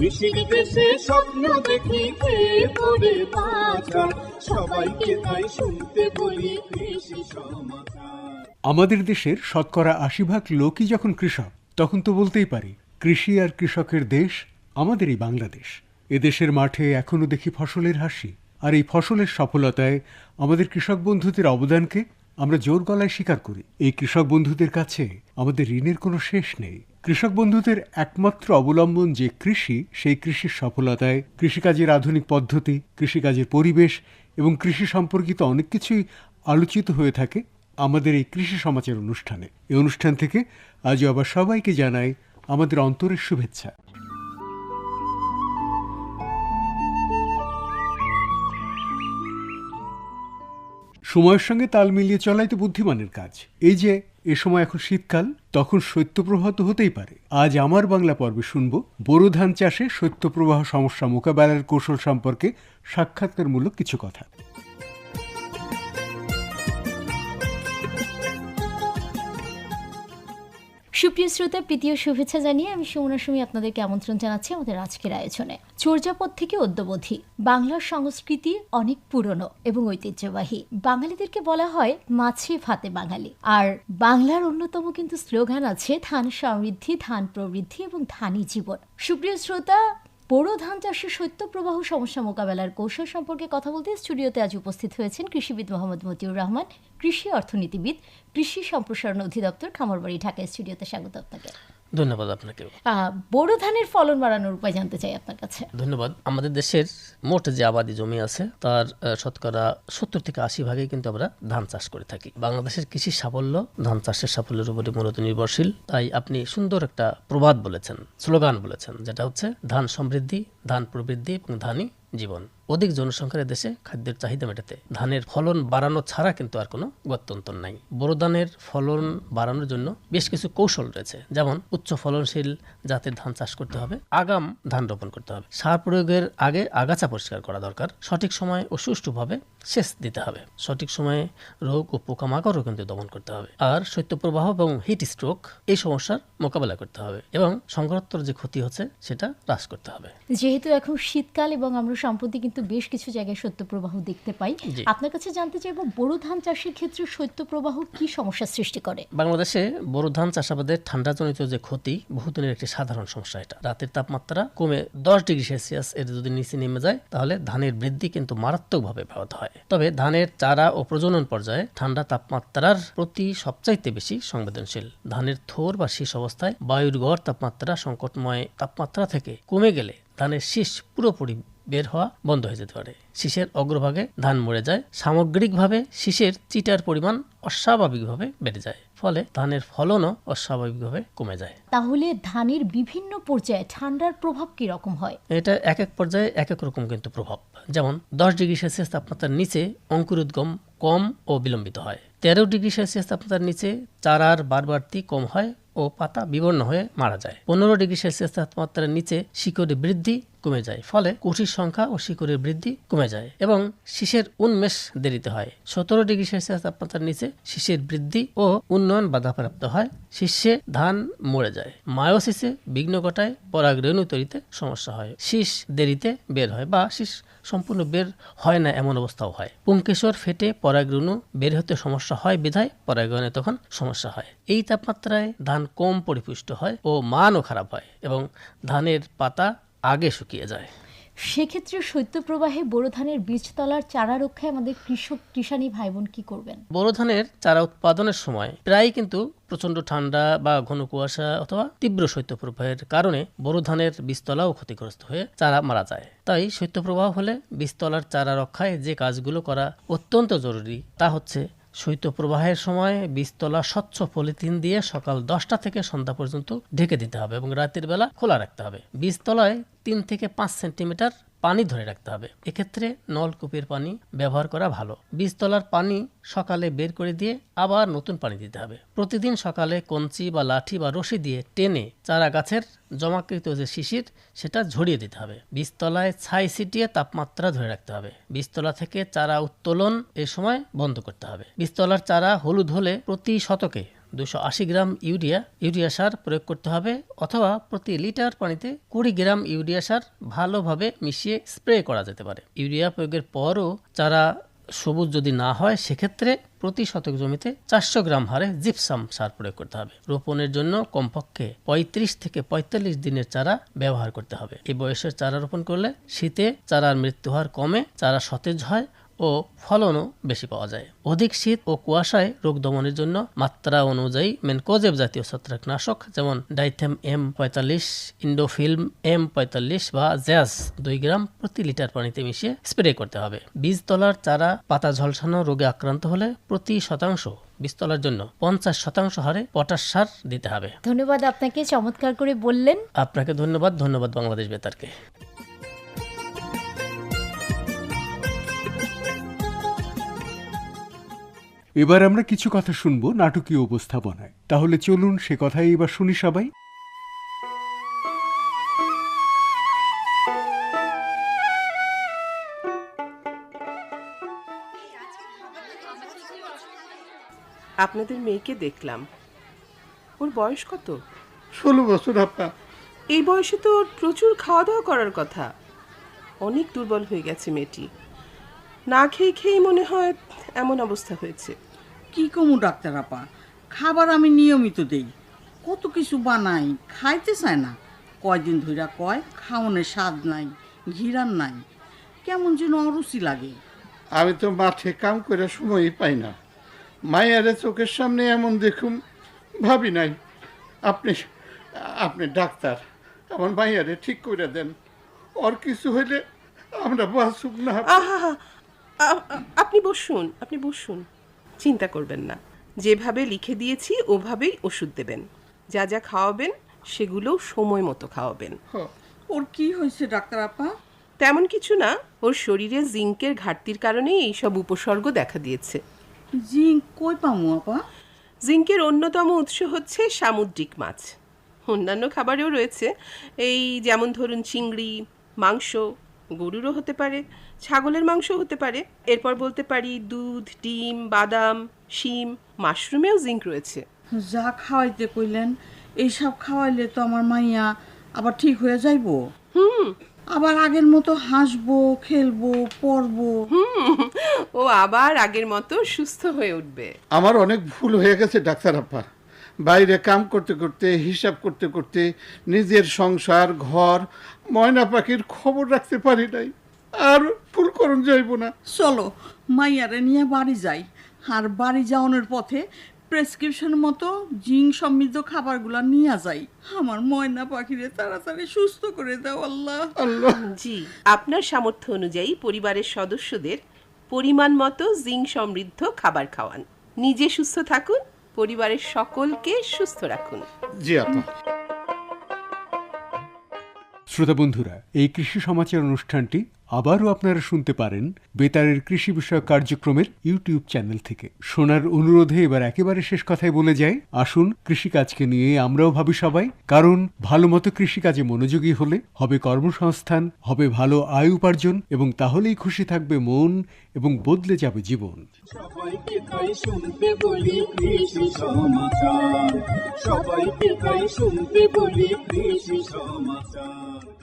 দেশে স্বপ্ন পড়ে সবাইকে তাই শুনতে বলি, কৃষি সমাচার। আমাদের দেশের শতকরা আশি ভাগ লোকই যখন কৃষক, তখন তো বলতেই পারি, কৃষি আর কৃষকের দেশ আমাদেরই বাংলাদেশ। এদেশের মাঠে এখনও দেখি ফসলের হাসি, আর এই ফসলের সফলতায় আমাদের কৃষক বন্ধুদের অবদানকে আমরা জোর গলায় স্বীকার করি। এই কৃষক বন্ধুদের কাছে আমাদের ঋণের কোনো শেষ নেই। কৃষক বন্ধুদের একমাত্র অবলম্বন যে কৃষি, সেই কৃষির সফলতায়। কৃষিকাজের আধুনিক পদ্ধতি, কৃষিকাজের পরিবেশ এবং কৃষি সম্পর্কিত অনেক কিছুই আলোচিত হয়ে থাকে আমাদের এই কৃষি সমাচার অনুষ্ঠানে। এই অনুষ্ঠান থেকে আজও আবার সবাইকে জানাই আমাদের অন্তরের শুভেচ্ছা। সময়ের সঙ্গে তাল মিলিয়ে চলাই তো বুদ্ধিমানের কাজ। এই যে এ সময় এখন শীতকাল, তখন শৈত্যপ্রবাহ তো হতেই পারে। আজ আমার বাংলা পর্বে শুনব বোরো ধান চাষে শৈত্যপ্রবাহ সমস্যা মোকাবেলার কৌশল সম্পর্কে সাক্ষাৎকারমূলক কিছু কথা। সুপ্রিয় শ্রোতা প্রীতীয় শুভেচ্ছা জানিয়ে আমি সুমনা সুমি আপনাদেরকে আমন্ত্রণ জানাচ্ছি আমাদের আজকের আয়োজনে। চর্যাপদ থেকে অদ্যবধি, বাংলার সংস্কৃতি অনেক পুরনো এবং ঐতিহ্যবাহী। বাঙালিদেরকে বলা হয় মাছে ভাতে বাঙালি। আর বাংলার অন্যতম কিন্তু স্লোগান আছে, ধান সমৃদ্ধি, ধান প্রবৃদ্ধি এবং ধানই জীবন। সুপ্রিয় শ্রোতা বোরো ধান চাষের শৈত্যপ্রবাহ সমস্যা মোকাবেলার কৌশল সম্পর্কে কথা বলতে স্টুডিওতে আজ উপস্থিত হয়েছেন কৃষিবিদ মোহাম্মদ মতিউর রহমান, কৃষি অর্থনীতিবিদ, কৃষি সম্প্রসারণ অধিদপ্তর খামারবাড়ি ঢাকা স্টুডিওতে স্বাগত আপনাকে। ধন্যবাদ আপনাকে বোরো ধানের ফলন বাড়ানোর উপায় জানতে চাই আপনার কাছে। ধন্যবাদ। আমাদের দেশের মোট যে আবাদি জমি আছে তার শতকরা সত্তর থেকে আশি ভাগে কিন্তু আমরা ধান চাষ করে থাকি। বাংলাদেশের কৃষি সাফল্য ধান চাষের সাফল্যের উপরে মূলত নির্ভরশীল। তাই আপনি সুন্দর একটা প্রবাদ বলেছেন স্লোগান বলেছেন যেটা হচ্ছে ধান সমৃদ্ধি ধান প্রবৃদ্ধি এবং ধানই জীবন। অধিক জনসংখ্যার দেশে খাদ্যের চাহিদা মেটাতে ধানের ফলন বাড়ানো ছাড়া কিন্তু আর কোনো গত্যন্তর নাই। বড় ধানের ফলন বাড়ানোর জন্য বেশ কিছু কৌশল রয়েছে, যেমন উচ্চ ফলনশীল জাতের ধান চাষ করতে হবে, আগাম ধান রোপণ করতে হবে, সার প্রয়োগের আগে আগাছা পরিষ্কার করা দরকার, সঠিক সময় ও সুষ্ঠুভাবে সেচ দিতে হবে, সঠিক সময়ে রোগ ও পোকামাকড়ও কিন্তু দমন করতে হবে, আর শৈত্যপ্রবাহ এবং হিট স্ট্রোক এই সমস্যার মোকাবেলা করতে হবে এবং সংরক্ষণ যে ক্ষতি হচ্ছে সেটা হ্রাস করতে হবে। যেহেতু এখন শীতকাল এবং আমরা সম্প্রতি কিন্তু বেশ কিছু জায়গায় শৈত্যপ্রবাহ দেখতে পাই। আপনার কাছে জানতে চাইব বোরো ধান চাষের ক্ষেত্রে শৈত্যপ্রবাহ কি সমস্যা সৃষ্টি করে? বাংলাদেশে বড় ধান চাষাবাদের ঠান্ডাজনিত যে ক্ষতি বহুদিনের একটি সাধারণ সমস্যা এটা। রাতের তাপমাত্রা কমে দশ ডিগ্রি সেলসিয়াস এর যদি নিচে নেমে যায় তাহলে ধানের বৃদ্ধি কিন্তু মারাত্মকভাবে ব্যাহত হয়। তবে ধানের চারা ও প্রজনন পর্যায়ে ঠান্ডা তাপমাত্রার প্রতি সবচাইতে বেশি সংবেদনশীল। ধানের থোর বা শীষ অবস্থায় বায়ুর গড় তাপমাত্রা সংকটময় তাপমাত্রা থেকে কমে গেলে ধানের শীষ পুরোপুরি বের হওয়া বন্ধ হয়ে যেতে পারে। শীষের অগ্রভাগে ধান মরে যায়। সামগ্রিকভাবে শীষের চিটার পরিমাণ অস্বাভাবিকভাবে বেড়ে যায়। ফলে ধানের ফলনও অস্বাভাবিকভাবে কমে যায়। তাহলে ধানের বিভিন্ন পর্যায়ে ঠান্ডার প্রভাব কি রকম হয়? এটা এক এক পর্যায়ে এক এক রকম কিন্তু প্রভাব। যেমন দশ ডিগ্রি সেলসিয়াস তাপমাত্রার নিচে অঙ্কুরোদ্গম কম ও বিলম্বিত হয়। তেরো ডিগ্রি সেলসিয়াস তাপমাত্রার নিচে চারার বারবারতি কম হয় ও পাতা বিবর্ণ হয়ে মারা যায়। পনেরো ডিগ্রি সেলসিয়াস তাপমাত্রার নিচে শিকড়ের বৃদ্ধি কমে যায়, ফলে কুঠির সংখ্যা ও শিকড়ের বৃদ্ধি কমে যায় এবং শীষের উন্মেষ দেরিতে হয়। সতেরো ডিগ্রি সেলসিয়াস তাপমাত্রার নিচে শীষের বৃদ্ধি ও উন্নয়ন বাধাপ্রাপ্ত হয়। শীর্ষে ধান মরে যায়। মায়োসিসে বিঘ্ন ঘটায় পরাগরেণু তৈরিতে সমস্যা হয়। শীষ দেরিতে বের হয় বা শীষ সম্পূর্ণ বের হয় না এমন অবস্থাও হয়। পুংকেশর ফেটে পরাগরেণু বের হতে সমস্যা হয় বিধায় পরাগয়নে তখন সমস্যা হয়। এই তাপমাত্রায় ধান কম পরিপুষ্ট হয় ও মানও খারাপ হয় এবং ধানের পাতা আগে শুকিয়ে যায়। সেক্ষেত্রে শৈত্যপ্রবাহে বোরো ধানের বীজতলার চারা রক্ষায় আমাদের কৃষক কৃষানি ভাই বোন কি করবেন? বড় ধানের চারা উৎপাদনের সময় প্রায় কিন্তু প্রচণ্ড ঠান্ডা বা ঘন কুয়াশা অথবা তীব্র শৈত্যপ্রবাহের কারণে বড় ধানের বীজতলাও ক্ষতিগ্রস্ত হয়ে চারা মারা যায়। তাই শৈত্যপ্রবাহ হলে বীজতলার চারা রক্ষায় যে কাজগুলো করা অত্যন্ত জরুরি তা হচ্ছে শৈত্যপ্রবাহের সময় বীজতলা স্বচ্ছ পলিথিন দিয়ে সকাল দশটা থেকে সন্ধ্যা পর্যন্ত ঢেকে দিতে হবে এবং রাতের বেলা খোলা রাখতে হবে। বীজতলায় তিন থেকে পাঁচ সেন্টিমিটার পানি ধরে রাখতে হবে। এক্ষেত্রে নলকূপের পানি ব্যবহার করা ভালো। বীজতলার পানি সকালে বের করে দিয়ে আবার নতুন পানি দিতে হবে। প্রতিদিন সকালে কঞ্চি বা লাঠি বা রশি দিয়ে টেনে চারা গাছের জমাকৃত যে শিশির, সেটা ঝরিয়ে দিতে হবে। বীজতলায় ছাই ছিটিয়ে তাপমাত্রা ধরে রাখতে হবে। বীজতলা থেকে চারা উত্তোলন এ সময় বন্ধ করতে হবে। বীজতলার চারা হলুদ হলে প্রতি শতকে দুশো আশি গ্রাম ইউরিয়া ইউরিয়া সার প্রয়োগ করতে হবে অথবা প্রতি লিটার পানিতে কুড়ি গ্রাম ইউরিয়া সার ভালোভাবে মিশিয়ে স্প্রে করা যেতে পারে। ইউরিয়া প্রয়োগের পরও চারা সবুজ যদি না হয়, সেক্ষেত্রে প্রতি শতক জমিতে চারশো গ্রাম হারে জিপসাম সার প্রয়োগ করতে হবে। রোপণের জন্য কমপক্ষে পঁয়ত্রিশ থেকে পঁয়তাল্লিশ দিনের চারা ব্যবহার করতে হবে। এই বয়সের চারা রোপণ করলে শীতে চারার মৃত্যু হার কমে, চারা সতেজ হয় ও ফলনও বেশি পাওয়া যায়। অধিক শীত ও কুয়াশায় রোগ দমনের জন্য মাত্রা অনুযায়ী মেনকোজেব জাতীয় ছত্রাকনাশক যেমন ডাইথেম এম পঁয়তাল্লিশ ইন্ডোফিল্ম এম পঁয়তাল্লিশ বা জ্যাস দুই গ্রাম প্রতি লিটার পানিতে মিশিয়ে স্প্রে করতে হবে। বীজতলার চারা পাতা ঝলসানো রোগে আক্রান্ত হলে প্রতি শতাংশ বীজতলার জন্য পঞ্চাশ শতাংশ হারে পটাশ সার দিতে হবে। ধন্যবাদ আপনাকে চমৎকার করে বললেন। আপনাকে ধন্যবাদ ধন্যবাদ বাংলাদেশ বেতারকে। এবার আমরা কিছু কথা শুনব নাটকীয় উপস্থাপনায়। তাহলে চলুন সে কথাই এবার শুনি সবাই। আপনাদের মেয়েকে দেখলাম। ওর বয়স কত? ষোলো বছর আপা। এই বয়সে তো ওর প্রচুর খাওয়া দাওয়া করার কথা। অনেক দুর্বল হয়ে গেছে মেয়েটি। না খেয়ে খেয়েই মনে হয় এমন অবস্থা হয়েছে। কি কমু ডাক্তার আপা? খাবার আমি নিয়মিত দেই। কত কিছু বানাই খাইতে চায় না। কয়দিন ধইরা কয় খাওনের স্বাদ নাই ঘিরান নাই। কেমন যেন অরুচি লাগে। আমি তো মাঠে কাম করে সময়ই পাই না। মায়ের চোখের সামনে এমন দেখুম ভাবি নাই। আপনি আপনি ডাক্তার আমার মাইয়ারে ঠিক করে দেন। ওর কিছু হইলে আমরা বাঁচুক না। আহা আপনি বসুন আপনি বসুন। চিন্তা করবেন না। যেভাবে লিখে দিয়েছি ওভাবেই ওষুধ দেবেন। যা যা খাওয়াবেন সেগুলোও সময় মতো খাওয়াবেন। ওর কি হয়েছে ডাক্তার আপা? তেমন কিছু না ওর শরীরে জিঙ্কের ঘাটতির কারণেই এইসব উপসর্গ দেখা দিয়েছে। জিঙ্ক কই পামু আপা? জিঙ্কের অন্যতম উৎস হচ্ছে সামুদ্রিক মাছ। অন্যান্য খাবারেও রয়েছে। এই যেমন ধরুন চিংড়ি মাংস গরুরও হতে পারে। ছাগলের মাংস হতে পারে। এরপর বলতে পারি দুধ ডিম বাদাম শিম মাশরুমেও জিঙ্ক রয়েছে। যা খাওয়াইতে কইলেন এইসব খাওয়াইলে তো আমার মাইয়া আবার ঠিক হয়ে যাইবো? হুম। আবার আগের মতো হাসবো খেলব পড়ব? ও আবার আগের মতো সুস্থ হয়ে উঠবে। আমার অনেক ভুল হয়ে গেছে ডাক্তার আপা বাইরে কাম করতে করতে হিসাব করতে করতে নিজের সংসার ঘর ময়না পাখির খবর রাখতে পারি নাই। আর ভুল করণ যাইব না। চলো মাইয়ারে নিয়ে বাড়ি যাই। আর বাড়ি যাওয়ানোর পথে প্রেসক্রিপশন মতো জিং সমৃদ্ধ খাবারগুলো নিয়ে যাই। আমার ময়না পাখিরে তাড়াতাড়ি সুস্থ করে দাও আল্লাহ। আল্লাহ। জি আপনার সামর্থ্য অনুযায়ী পরিবারের সদস্যদের পরিমাণ মতো জিং সমৃদ্ধ খাবার খাওয়ান। নিজে সুস্থ থাকুন পরিবারের সকলকে সুস্থ রাখুন। জি আপা। শ্রোতা বন্ধুরা এই কৃষি সমাচার অনুষ্ঠানটি আবারও আপনারা শুনতে পারেন বেতারের কৃষি বিষয়ক কার্যক্রমের ইউটিউব চ্যানেল থেকে। শোনার অনুরোধে এবার একেবারে শেষ কথায় বলে যাই, আসুন কৃষিকাজকে নিয়ে আমরাও ভাবি সবাই, কারণ ভালো মতো কৃষিকাজে মনোযোগী হলে হবে কর্মসংস্থান, হবে ভালো আয় উপার্জন এবং তাহলেই খুশি থাকবে মন এবং বদলে যাবে জীবন। সবাইকে তাই শুনতে বলি কৃষি সমাচার। সবাইকে তাই শুনতে বলি কৃষি সমাচার।